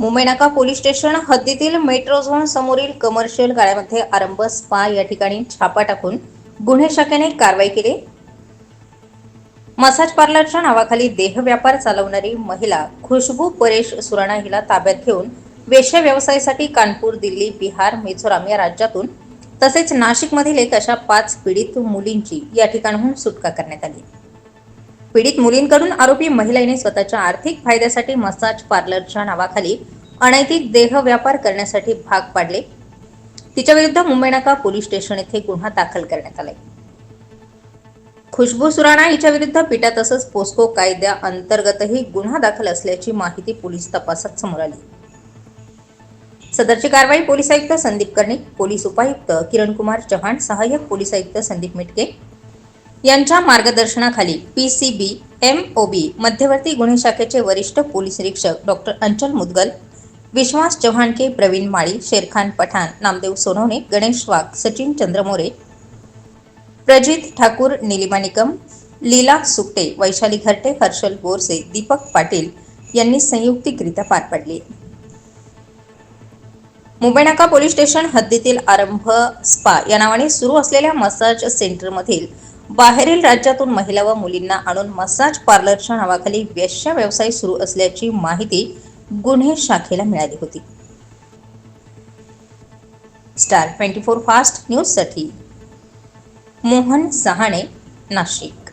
Mumbai Naka police station हद्दीतील metro zone समोरील commercial गाड्यामध्ये आरंभ स्पा या ठिकाणी छापा टाकून गुन्हे शाखेने कारवाई केली. मसाज पार्लरच्या नावाखाली देह व्यापार चालवणारी महिला खुशबू परेश सुराणा हिला ताब्यात घेऊन वेश्या व्यवसायासाठी कानपूर दिल्ली बिहार मिझोराम या राज्यातून तसेच नाशिकमधील एक अशा पाच पीडित मुलींची या ठिकाणाहून सुटका करण्यात आली. पीडित मुलींकडून आरोपी महिलेने स्वतःच्या आर्थिक फायद्यासाठी मसाज पार्लरच्या नावाखाली अनैतिक देह व्यापार करण्यासाठी भाग पाडले. तिच्या विरुद्ध मुंबईनाका पोलीस स्टेशन येथे गुन्हा दाखल करण्यात आलाय. खुशबू सुराणा हिच्या विरुद्ध पिटा तसंच पोस्को कायद्या अंतर्गतही गुन्हा दाखल असल्याची माहिती पोलीस तपासात समोर आली. सदरची कारवाई पोलीस आयुक्त संदीप कर्णिक पोलीस उपायुक्त किरण कुमार चव्हाण सहाय्यक पोलीस आयुक्त संदीप मिटके यांच्या मार्गदर्शनाखाली P C B M O B मध्यवर्ती गुन्हे शाखेचे वरिष्ठ पोलीस निरीक्षक डॉक्टर अंचल मुदगल विश्वास चव्हाणके प्रवीण माळी शेरखान पठाण नामदेव सोनवणे गणेश वाघ सचिन चंद्रमोरे प्रजित ठाकूर निलिमा निकम लीला सुकटे वैशाली घरटे हर्षल बोरसे दीपक पाटील यांनी संयुक्तिकरित्या पार पाडली. मुंबईनाका पोलीस स्टेशन हद्दीतील आरंभ स्पा या नावाने सुरू असलेल्या मसाज सेंटरमधील बाहेरील राज्यातून महिला व मुलींना आणून मसाज पार्लरच्या नावाखाली वेश्या व्यवसाय सुरू असल्याची माहिती गुन्हे शाखेला मिळाली होती. स्टार ट्वेंटी फोर फास्ट न्यूजसाठी मोहन सहाणे नाशिक.